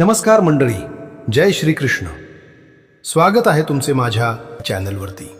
नमस्कार मंडळी जय श्रीकृष्ण. स्वागत आहे तुमचे माझ्या चॅनलवरती.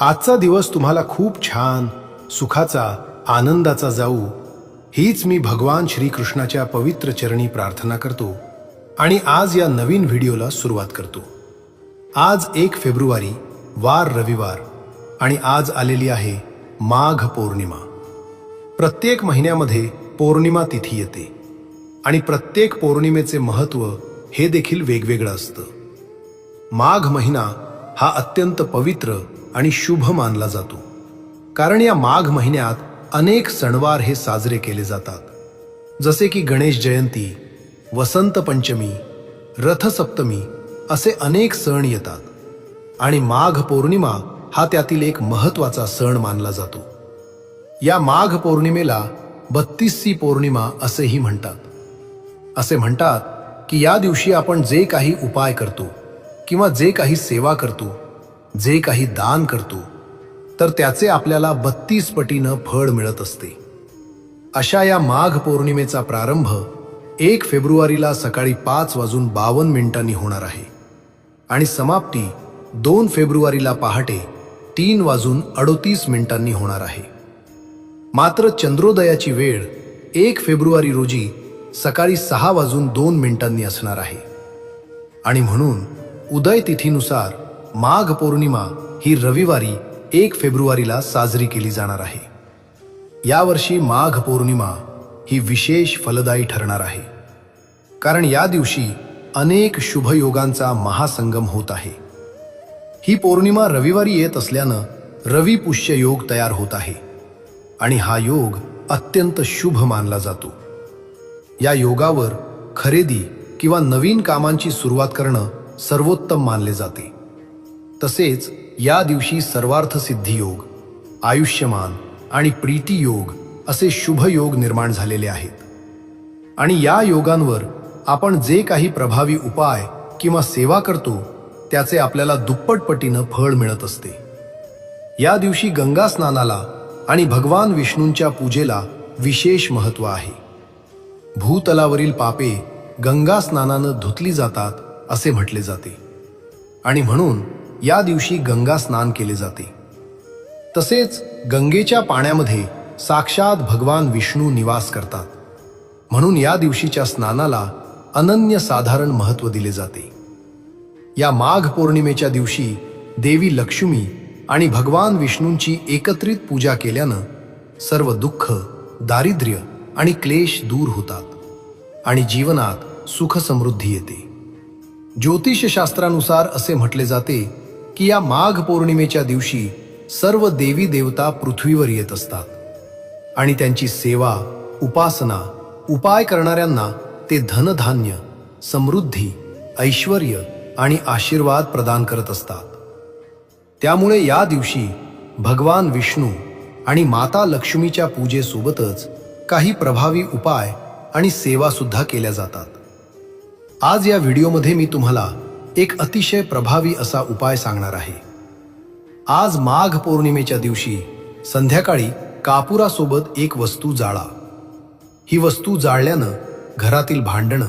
आजचा दिवस तुम्हाला खूप छान सुखाचा आनंदाचा जाऊ हीच मी भगवान श्रीकृष्णाच्या पवित्र चरणी प्रार्थना करतो आणि आज या नवीन व्हिडिओला सुरुवात करतो. आज एक फेब्रुवारी वार रविवार आणि आज आलेली आहे माघ पौर्णिमा. प्रत्येक महिन्यामध्ये पौर्णिमा तिथी येते. आणि प्रत्येक पौर्णिमेचे महत्त्व हे देखील वेगवेगळं असतं. माघ महिना हा अत्यंत पवित्र आणि शुभ मानला जातो. कारण या माघ महिन्यात अनेक सणवार हे साजरे केले जातात. जसे की गणेश जयंती वसंत पंचमी रथसप्तमी असे अनेक सण येतात. आणि माघ पौर्णिमा हा त्यातील एक महत्त्वाचा सण मानला जातो. या माघ पौर्णिमेला बत्तीसी पौर्णिमा असेही म्हणतात. असे म्हणतात की या दिवशी आपण जे काही उपाय करतो किंवा जे काही सेवा करतो जे काही दान करतो तर त्याचे आपल्याला बत्तीस पटीनं फळ मिळत असते. अशा या माघ पौर्णिमेचा प्रारंभ एक फेब्रुवारीला सकाळी पाच वाजून बावन्न मिनिटांनी होणार आहे. आणि समाप्ती दोन फेब्रुवारीला पहाटे तीन वाजून अडोतीस मिनिटांनी होणार आहे. मात्र चंद्रोदयाची वेळ एक फेब्रुवारी रोजी सकाळी सहा वाजून दोन मिनिटांनी असणार आहे. आणि म्हणून उदय तिथीनुसार माघ पौर्णिमा ही रविवारी एक फेब्रुवारीला साजरी केली जाणार आहे. यावर्षी माघ पौर्णिमा ही विशेष फलदायी ठरणार आहे. कारण या दिवशी अनेक शुभयोगांचा महासंगम होत आहे. ही पौर्णिमा रविवारी येत असल्यानं रविपुष्य योग तयार होत आहे. आणि हा योग अत्यंत शुभ मानला जातो. या योगावर खरेदी किंवा नवीन कामांची सुरुवात करणं सर्वोत्तम मानले जाते. तसेच या दिवशी सर्वार्थ सिद्धी योग आयुष्यमान आणि प्रीती योग असे शुभ योग निर्माण झालेले आहेत. आणि या योगांवर आपण जे काही प्रभावी उपाय किंवा सेवा करतो त्याचे आपल्याला दुप्पट पटीनं फळ मिळत असते. या दिवशी गंगा स्नानाला आणि भगवान विष्णूंच्या पूजेला विशेष महत्त्व आहे. भूतलावरील पापे गंगा स्नानानं धुतली जातात असे म्हटले जाते. आणि म्हणून या दिवशी गंगा स्नान केले जाते. तसेच गंगेच्या पाण्यामध्ये साक्षात भगवान विष्णू निवास करतात. म्हणून या दिवशीच्या स्नानाला अनन्य साधारण महत्त्व दिले जाते. या माघ पौर्णिमेच्या दिवशी देवी लक्ष्मी आणि भगवान विष्णूंची एकत्रित पूजा केल्यानं सर्व दुःख दारिद्र्य आणि क्लेश दूर होतात आणि जीवनात सुख समृद्धी येते. ज्योतिषशास्त्रानुसार असे म्हटले जाते की या माघ पौर्णिमेच्या दिवशी सर्व देवी देवता पृथ्वीवर येत असतात आणि त्यांची सेवा उपासना उपाय करणाऱ्यांना ते धनधान्य समृद्धी ऐश्वर आणि आशीर्वाद प्रदान करत असतात. त्यामुळे या दिवशी भगवान विष्णू आणि माता लक्ष्मीच्या पूजेसोबतच काही प्रभावी उपाय आणि सेवा सुद्धा केल्या जातात. आज या व्हिडिओमध्ये मी तुम्हाला एक अतिशय प्रभावी असा उपाय सांगणार आहे. आज माघ पौर्णिमेच्या दिवशी संध्याकाळी कापुरासोबत एक वस्तू जाळा. ही वस्तू जाळल्यानं घरातील भांडणं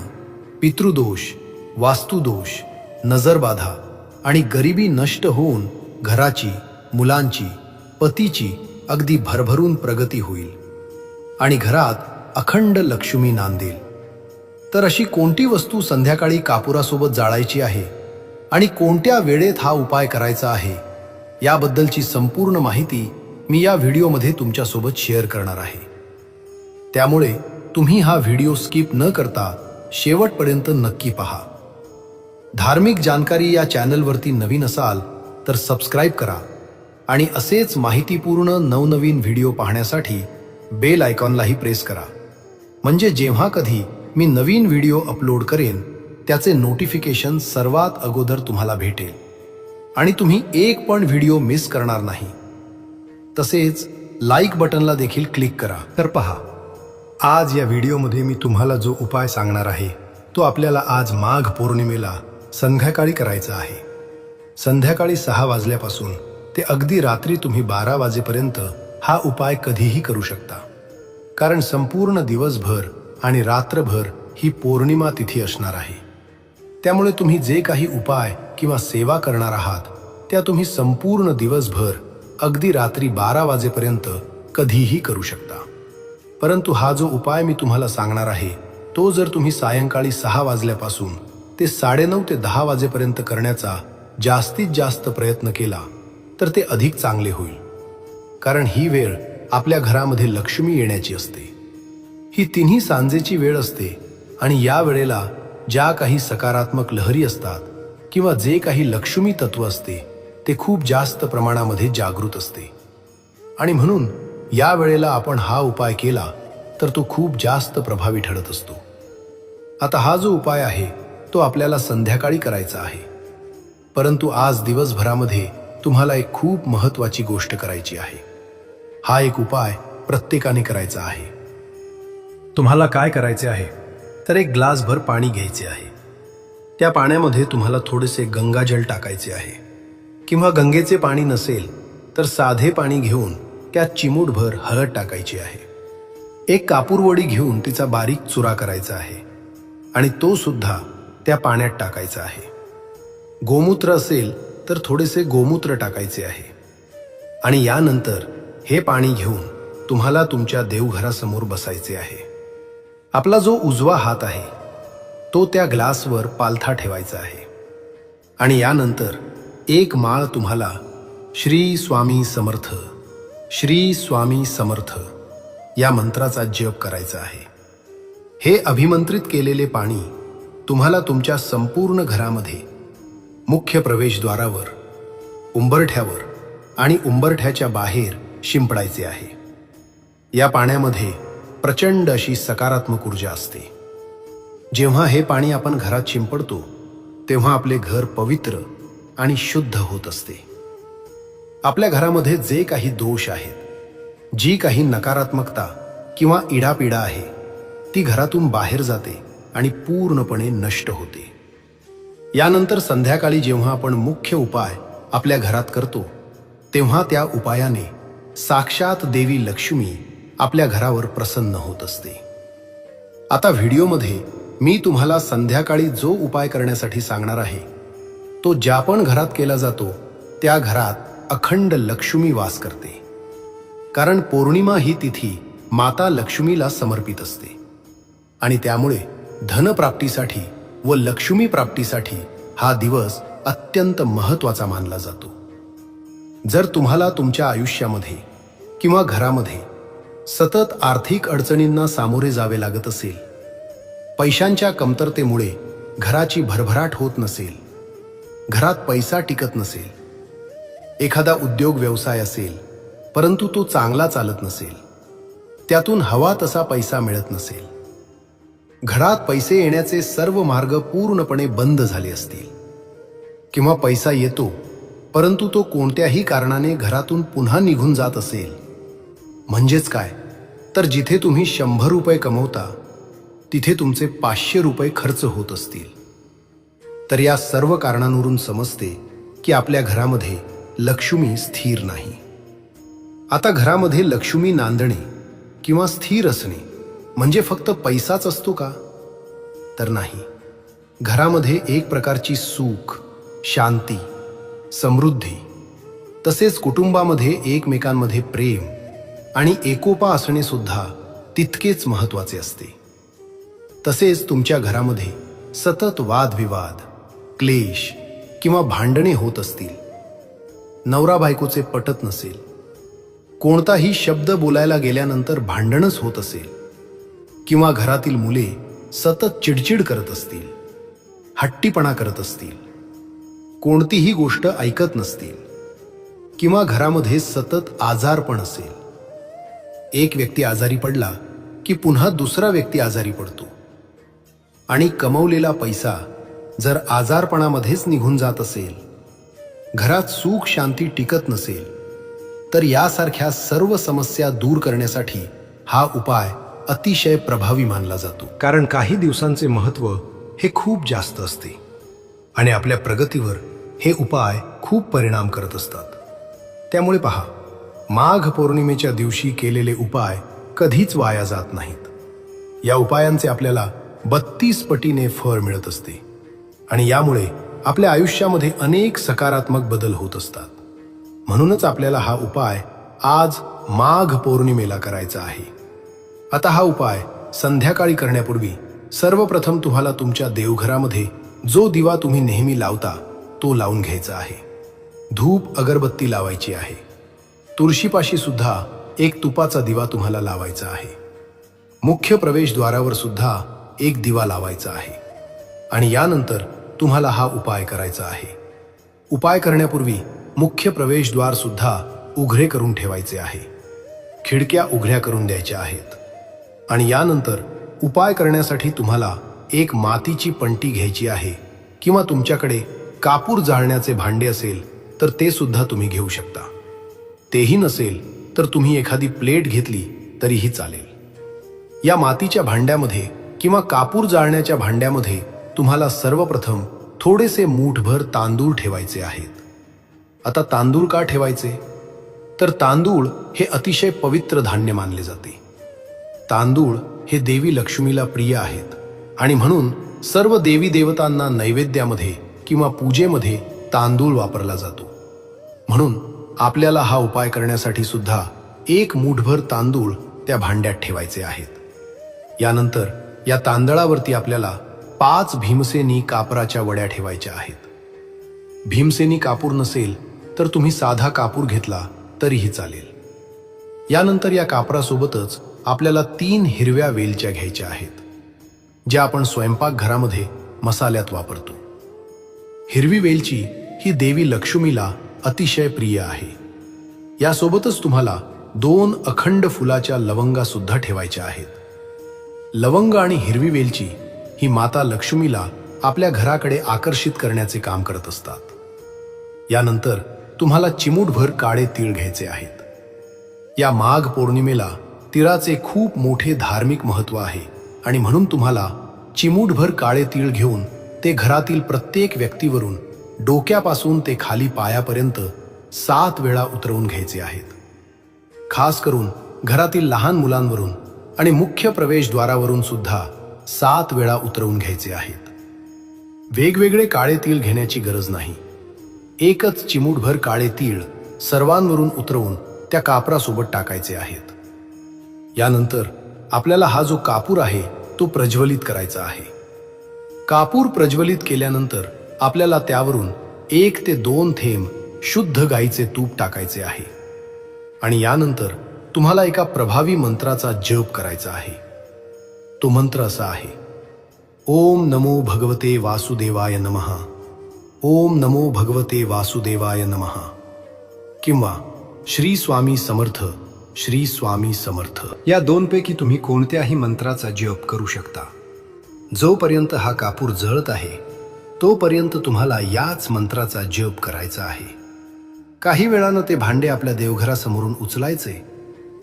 पितृदोष वास्तुदोष नजरबाधा आणि गरिबी नष्ट होऊन घराची मुलांची पतीची अगदी भरभरून प्रगती होईल. आणि घरात अखंड लक्ष्मी नांदेल. तर अशी कोणती वस्तू संध्याकाळी कापुरासोबत जाळायची आहे आणि कोणत्या वेळेत हा उपाय करायचा आहे याबद्दलची संपूर्ण माहिती मी या व्हिडिओमध्ये तुमच्यासोबत शेअर करणार आहे. त्यामुळे तुम्ही हा व्हिडिओ स्किप न करता शेवटपर्यंत नक्की पहा. धार्मिक जानकारी या चॅनलवरती नवीन असाल तर सबस्क्राईब करा आणि असेच माहितीपूर्ण नवनवीन व्हिडिओ पाहण्यासाठी बेल आयकॉनलाही प्रेस करा. म्हणजे जेव्हा कधी मी नवीन व्हिडिओ अपलोड करेन त्याचे नोटिफिकेशन सर्वात अगोदर तुम्हाला भेटेल. आणि तुम्ही एक पण व्हिडिओ मिस करणार नाही. तसेच लाईक बटनला देखील क्लिक करा. तर पहा आज या व्हिडिओमध्ये मी तुम्हाला जो उपाय सांगणार आहे तो आपल्याला आज माघ पौर्णिमेला संध्याकाळी करायचा आहे. संध्याकाळी सहा वाजल्यापासून ते अगदी रात्री तुम्ही बारा वाजेपर्यंत हा उपाय कधीही करू शकता. कारण संपूर्ण दिवसभर आणि रात्रभर ही पौर्णिमा तिथी असणार आहे. त्यामुळे तुम्ही जे काही उपाय किंवा सेवा करणार आहात त्या तुम्ही संपूर्ण दिवसभर अगदी रात्री बारा वाजेपर्यंत कधीही करू शकता. परंतु हा जो उपाय मी तुम्हाला सांगणार आहे तो जर तुम्ही सायंकाळी सहा वाजल्यापासून ते साडेनऊ ते दहा वाजेपर्यंत करण्याचा जास्तीत जास्त प्रयत्न केला तर ते अधिक चांगले होईल. कारण ही वेळ आपल्या घरामध्ये लक्ष्मी येण्याची असते. ही तिन्ही सांजेची वेळ असते आणि या वेळेला ज्या काही सकारात्मक लहरी असतात किंवा जे काही लक्ष्मी तत्व असते ते खूप जास्त प्रमाणामध्ये जागृत असते. आणि म्हणून या वेळेला आपण हा उपाय केला तर तो खूप जास्त प्रभावी ठरत असतो. आता हा जो उपाय आहे तो आपल्याला संध्याकाळी करायचा आहे. परंतु आज दिवसभरामध्ये तुम्हाला एक खूप महत्वाची गोष्ट करायची आहे. हा एक उपाय प्रत्येकाने करायचा आहे. तुम्हाला काय करायचे आहे? तर एक ग्लासभर पाणी घ्यायचे आहे. त्या पाण्यामध्ये तुम्हाला थोडेसे गंगाजल टाकायचे आहे. किंवा गंगेचे पाणी नसेल तर साधे पाणी घेऊन त्यात चिमूटभर हळद टाकायची आहे. एक कापूरवडी घेऊन तिचा बारीक चुरा करायचा आहे. आणि तो सुद्धा त्या पाण्यात टाकायचा आहे. गोमूत्र असेल तर थोडेसे गोमूत्र टाकायचे आहे. आणि यानंतर हे पाणी घेऊन तुम्हाला तुमच्या देवघरासमोर बसायचे आहे. आपला जो उजवा हात आहे तो त्या ग्लासवर पालथा ठेवायचा आहे. आणि यानंतर एक माळ तुम्हाला श्री स्वामी समर्थ श्री स्वामी समर्थ या मंत्राचा जप करायचा आहे. हे अभिमंत्रित केलेले पाणी तुम्हाला तुमच्या संपूर्ण घरामध्ये मुख्य प्रवेशद्वारावर उंबरठ्यावर आणि उंबरठ्याच्या बाहेर शिंपडायचे आहे. या पाण्यामध्ये प्रचंड अशी सकारात्मक ऊर्जा असते. जेव्हा हे पाणी आपण घरात शिंपडतो तेव्हा आपले घर पवित्र आणि शुद्ध होत असते. आपल्या घरामध्ये जे काही दोष आहेत जी काही नकारात्मकता किंवा इडापिडा आहे ती घरातून बाहेर जाते आणि पूर्णपणे नष्ट होते. यानंतर संध्याकाळी जेव्हा आपण मुख्य उपाय आपल्या घरात करतो तेव्हा त्या उपायाने साक्षात देवी लक्ष्मी आपल्या घरावर प्रसन्न होत असते. आता व्हिडिओमध्ये मी तुम्हाला संध्याकाळी जो उपाय करण्यासाठी सांगणार आहे तो ज्या पण घरात केला जातो त्या घरात अखंड लक्ष्मी वास करते. कारण पौर्णिमा ही तिथी माता लक्ष्मीला समर्पित असते. आणि त्यामुळे धनप्राप्तीसाठी व लक्ष्मी प्राप्तीसाठी हा दिवस अत्यंत महत्त्वाचा मानला जातो. जर तुम्हाला तुमच्या आयुष्यामध्ये किंवा घरामध्ये सतत आर्थिक अडचणींना सामोरे जावे लागत असेल. पैशांच्या कमतरतेमुळे घराची भरभराट होत नसेल. घरात पैसा टिकत नसेल. एखादा उद्योग व्यवसाय असेल परंतु तो चांगला चालत नसेल. त्यातून हवा तसा पैसा मिळत नसेल. घरात पैसे येण्याचे सर्व मार्ग पूर्णपणे बंद झाले असतील. किंवा पैसा येतो परंतु तो कोणत्याही कारणाने घरातून पुन्हा निघून जात असेल. म्हणजेच काय? तर जिथे तुम्ही शंभर रुपये कमवता तिथे तुमचे पाचशे रुपये खर्च होत असतील. तर या सर्व कारणांवरून समजते की आपल्या घरामध्ये लक्ष्मी स्थिर नाही. आता घरामध्ये लक्ष्मी नांदणे किंवा स्थिर असणे म्हणजे फक्त पैसाच असतो का? तर नाही. घरामध्ये एक प्रकारची सुख शांती समृद्धी तसेच कुटुंबामध्ये एकमेकांमध्ये प्रेम आणि एकोपा असणे सुद्धा तितकेच महत्त्वाचे असते. तसेच तुमच्या घरामध्ये सतत वादविवाद क्लेश किंवा भांडणे होत असतील. नवरा बायकोचे पटत नसेल. कोणताही शब्द बोलायला गेल्यानंतर भांडणच होत असेल. किंवा घरातील मुले सतत चिडचिड करत असतील. हट्टीपणा करत असतील. कोणतीही गोष्ट ऐकत नसतील. किंवा घरामध्ये सतत आजारपण असेल. एक व्यक्ती आजारी पडला की पुन्हा दुसरा व्यक्ती आजारी पडतो. आणि कमवलेला पैसा जर आजारपणामध्येच निघून जात असेल घरात सुख शांती टिकत नसेल तर यासारख्या सर्व समस्या दूर करण्यासाठी हा उपाय अतिशय प्रभावी मानला जातो. कारण काही दिवसांचे महत्त्व हे खूप जास्त असते आणि आपल्या प्रगतीवर हे उपाय खूप परिणाम करत असतात. त्यामुळे पहा माघ पौर्णिमेच्या दिवशी केलेले उपाय कधीच वाया जात नाहीत. या उपायांचे आपल्याला बत्तीस पटीने फळ मिळत असते. आणि यामुळे आपल्या आयुष्यामध्ये अनेक सकारात्मक बदल होत असतात. म्हणूनच आपल्याला हा उपाय आज माघ पौर्णिमेला करायचा आहे. आता हा उपाय संध्याकाळी करण्यापूर्वी सर्वप्रथम तुम्हाला तुमच्या देवघरामध्ये जो दिवा तुम्ही नेहमी लावता तो लावून घ्यायचा आहे. धूप अगरबत्ती लावायची आहे. तुळशीपाशी सुद्धा एक तुपाचा दिवा तुम्हाला लावायचा आहे. मुख्य प्रवेशद्वारावर सुद्धा एक दिवा लावायचा आहे. आणि यानंतर तुम्हाला हा उपाय करायचा आहे. उपाय करण्यापूर्वी मुख्य प्रवेशद्वार सुद्धा उघडे करून ठेवायचे आहे. खिडक्या उघड्या करून द्यायच्या आहेत. आणि यानंतर उपाय करण्यासाठी तुम्हाला एक मातीची पंटी घ्यायची आहे किंवा तुमच्याकडे कापूर जाळण्याचे भांडे असेल तर ते सुद्धा तुम्ही घेऊ शकता. तेही नसेल तर तुम्ही एखादी प्लेट घेतली तरीही चालेल. या मातीच्या भांड्यामध्ये किंवा कापूर जाळण्याच्या भांड्यामध्ये तुम्हाला सर्वप्रथम थोडेसे मूठभर तांदूळ ठेवायचे आहेत. आता तांदूळ का ठेवायचे? तर तांदूळ हे अतिशय पवित्र धान्य मानले जाते. तांदूळ हे देवी लक्ष्मीला प्रिय आहेत आणि म्हणून सर्व देवी देवतांना नैवेद्यामध्ये किंवा पूजेमध्ये तांदूळ वापरला जातो. म्हणून आपल्याला हा उपाय करण्यासाठी सुद्धा एक मूठभर तांदूळ त्या भांड्यात ठेवायचे आहेत. यानंतर या तांदळावरती आपल्याला पाच भीमसेनी कापराच्या वड्या ठेवायच्या आहेत. भीमसेनी कापूर नसेल तर तुम्ही साधा कापूर घेतला तरीही चालेल. यानंतर या कापरासोबतच आपल्याला तीन हिरव्या वेलच्या घ्यायच्या आहेत ज्या आपण स्वयंपाकघरामध्ये मसाल्यात वापरतो. हिरवी वेलची ही देवी लक्ष्मीला अतिशय प्रिय आहे. यासोबतच तुम्हाला दोन अखंड फुलाच्या लवंगा सुद्धा ठेवायच्या आहेत. लवंग आणि हिरवी वेलची ही माता लक्ष्मीला आपल्या घराकडे आकर्षित करण्याचे काम करत असतात. यानंतर तुम्हाला चिमूटभर काळे तीळ घ्यायचे आहेत. या माघ पौर्णिमेला तिळाचे खूप मोठे धार्मिक महत्त्व आहे आणि म्हणून तुम्हाला चिमूटभर काळे तीळ घेऊन ते घरातील प्रत्येक व्यक्तीवरून डोक्यापासून ते खाली पायापर्यंत सात वेळा उतरवून घ्यायचे आहेत. खास करून घरातील लहान मुलांवरून आणि मुख्य प्रवेशद्वारावरून सुद्धा सात वेळा उतरवून घ्यायचे आहेत. वेगवेगळे काळे तीळ घेण्याची गरज नाही. एकच चिमूटभर काळे तीळ सर्वांवरून उतरवून त्या कापरासोबत टाकायचे आहेत. यानंतर आपल्याला हा जो कापूर आहे तो प्रज्वलित करायचा आहे. कापूर प्रज्वलित केल्यानंतर आपल्याला त्यावरून एक ते दोन थेंब शुद्ध गाईचे तूप टाकायचे आहे. आणि यानंतर तुम्हाला एका प्रभावी मंत्राचा जप करायचा आहे. तो मंत्र असा आहे. ओम नमो भगवते वासुदेवाय नमः. ओम नमो भगवते वासुदेवाय नमः. किंवा श्री स्वामी समर्थ श्री स्वामी समर्थ. या दोनपैकी तुम्ही कोणत्याही मंत्राचा जप करू शकता. जोपर्यंत हा कापूर जळत आहे तोपर्यंत तुम्हाला याच मंत्राचा जप करायचा आहे. काही वेळानं ते भांडे आपल्या देवघरासमोरून उचलायचे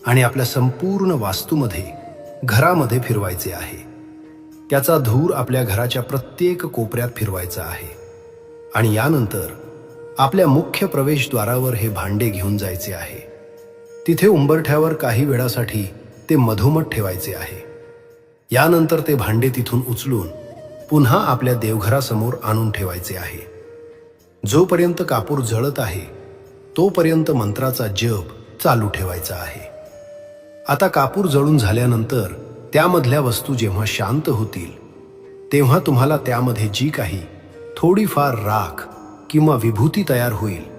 आणि आपल्या संपूर्ण वास्तूमध्ये घरामध्ये फिरवायचे आहे. त्याचा धूर आपल्या घराच्या प्रत्येक कोपऱ्यात फिरवायचा आहे. आणि यानंतर आपल्या मुख्य प्रवेशद्वारावर हे भांडे घेऊन जायचे आहे. तिथे उंबरठ्यावर काही वेळासाठी ते मधोमध ठेवायचे आहे. यानंतर ते भांडे तिथून उचलून पुन्हा आपल्या देवघरासमोर आणून ठेवायचे आहे. जोपर्यंत कापूर जळत आहे तोपर्यंत मंत्राचा जप चालू ठेवायचा आहे. आता कापूर जळून झाल्यानंतर त्यामधल्या वस्तू जेव्हा शांत होतील तेव्हा तुम्हाला त्यामध्ये जी काही थोडीफार राख किंवा विभूती तयार होईल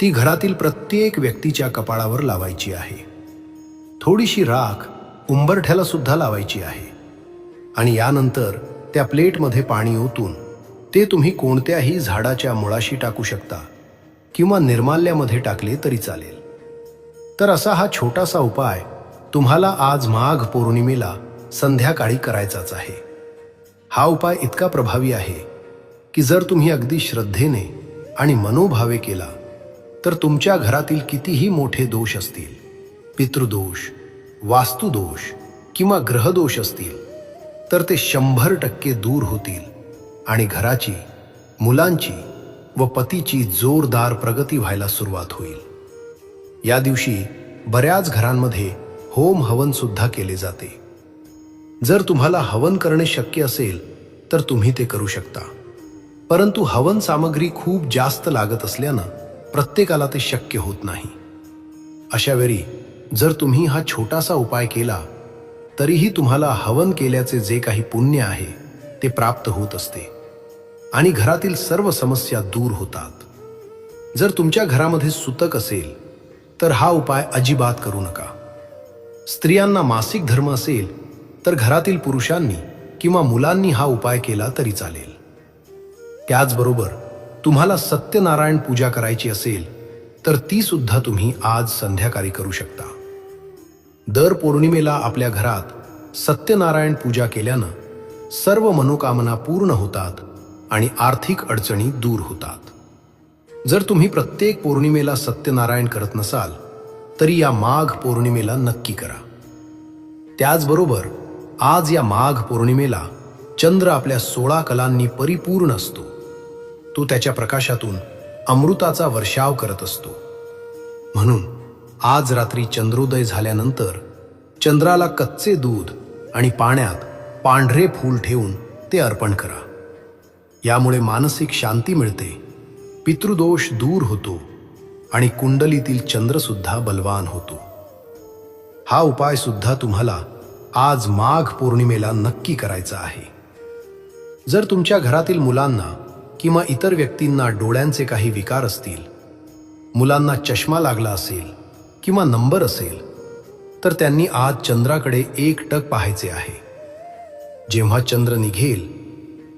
ती घरातील प्रत्येक व्यक्तीच्या कपाळावर लावायची आहे. थोडीशी राख उंबरठ्याला सुद्धा लावायची आहे. आणि यानंतर त्या प्लेटमध्ये पाणी ओतून ते तुम्ही कोणत्याही झाडाच्या मुळाशी टाकू शकता किंवा निर्माल्यामध्ये टाकले तरी चालेल. तर असा हा छोटासा उपाय तुम्हाला आज माघ पौर्णिमेला संध्याकाळी करायचाच आहे. हा उपाय इतका प्रभावी आहे की जर तुम्ही अगदी श्रद्धेने आणि मनोभावे केला तर तुमच्या घरातील कितीही मोठे दोष असतील पितृदोष वास्तुदोष किंवा ग्रहदोष असतील तर ते शंभर टक्के दूर होतील. आणि घराची मुलांची व पतीची जोरदार प्रगती व्हायला सुरुवात होईल. या दिवशी बऱ्याच घरांमध्ये होम हवन सुद्धा केले जाते. जर तुम्हाला हवन करणे शक्य असेल तर तुम्ही ते करू शकता. परंतु हवन सामग्री खूप जास्त लागत असल्यानं प्रत्येकाला ते शक्य होत नाही. अशावेळी जर तुम्ही हा छोटासा उपाय केला तरीही तुम्हाला हवन केल्याचे जे काही पुण्य आहे ते प्राप्त होत असते. आणि घरातील सर्व समस्या दूर होतात. जर तुमच्या घरामध्ये सुतक असेल तर हा उपाय अजिबात करू नका. स्त्रियांना मासिक धर्म असेल तर घरातील पुरुषांनी किंवा मुलांनी हा उपाय केला तरी चालेल. त्याचबरोबर तुम्हाला सत्यनारायण पूजा करायची असेल तर ती सुद्धा तुम्ही आज संध्याकाळी करू शकता. दर पौर्णिमेला आपल्या घरात सत्यनारायण पूजा केल्यानं सर्व मनोकामना पूर्ण होतात आणि आर्थिक अडचणी दूर होतात. जर तुम्ही प्रत्येक पौर्णिमेला सत्यनारायण करत नसाल तरी या माघ पौर्णिमेला नक्की करा. त्याचबरोबर आज या माघ पौर्णिमेला चंद्र आपल्या सोळा कलांनी परिपूर्ण असतो. तो त्याच्या प्रकाशातून अमृताचा वर्षाव करत असतो. म्हणून आज रात्री चंद्रोदय झाल्यानंतर चंद्राला कच्चे दूध आणि पाण्यात पांढरे फूल ठेवून ते अर्पण करा. यामुळे मानसिक शांती मिळते पितृदोष दूर होतो आणि कुंडलीतील चंद्रसुद्धा बलवान होतो. हा उपाय सुद्धा तुम्हाला आज माघ पौर्णिमेला नक्की करायचा आहे. जर तुमच्या घरातील मुलांना किंवा इतर व्यक्तींना डोळ्यांचे काही विकार असतील मुलांना चष्मा लागला असेल किंवा नंबर असेल तर त्यांनी आज चंद्राकडे एक टक पाहायचे आहे. जेव्हा चंद्र निघेल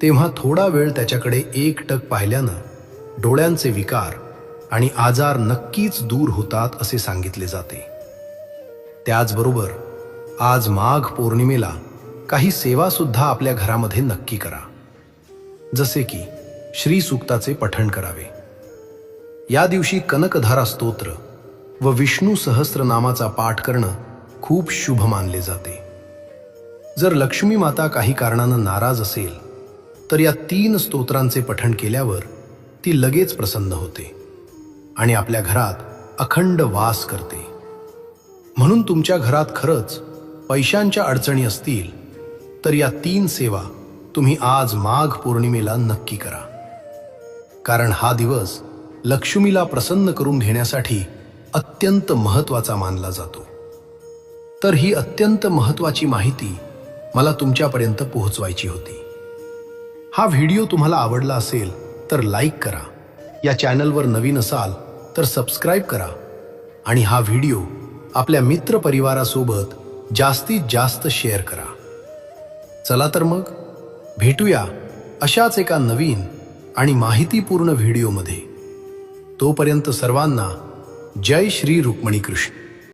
तेव्हा थोडा वेळ त्याच्याकडे एक टक पाहिल्यानं डोळ्यांचे विकार आणि आजार नक्कीच दूर होतात असे सांगितले जाते. त्याचबरोबर आज माघ पौर्णिमेला काही सेवा सुद्धा आपल्या घरामध्ये नक्की करा. जसे की श्री सूक्ताचे पठण करावे. या दिवशी कनकधारा स्तोत्र व विष्णू सहस्रनामाचा पाठ करणं खूप शुभ मानले जाते. जर लक्ष्मी माता काही कारणानं नाराज असेल तर या तीन स्तोत्रांचे पठण केल्यावर ती लगेच प्रसन्न होते आणि आपल्या घरात अखंड वास करते. म्हणून तुमच्या घरात खरंच पैशांच्या अडचणी असतील तर या तीन सेवा तुम्ही आज माघ पौर्णिमेला नक्की करा. कारण हा दिवस लक्ष्मीला प्रसन्न करून घेण्यासाठी अत्यंत महत्त्वाचा मानला जातो. तर ही अत्यंत महत्वाची माहिती मला तुमच्यापर्यंत पोहोचवायची होती. हा व्हिडिओ तुम्हाला आवडला असेल तर लाईक करा. या चॅनलवर नवीन असाल तर सबस्क्राईब करा. आणि हा व्हिडिओ आपल्या मित्रपरिवारासोबत जास्तीत जास्त शेअर करा. चला तर मग भेटूया अशाच एका नवीन आणि माहितीपूर्ण व्हिडिओमध्ये. तोपर्यंत सर्वांना जय श्री रुक्मणी कृष्ण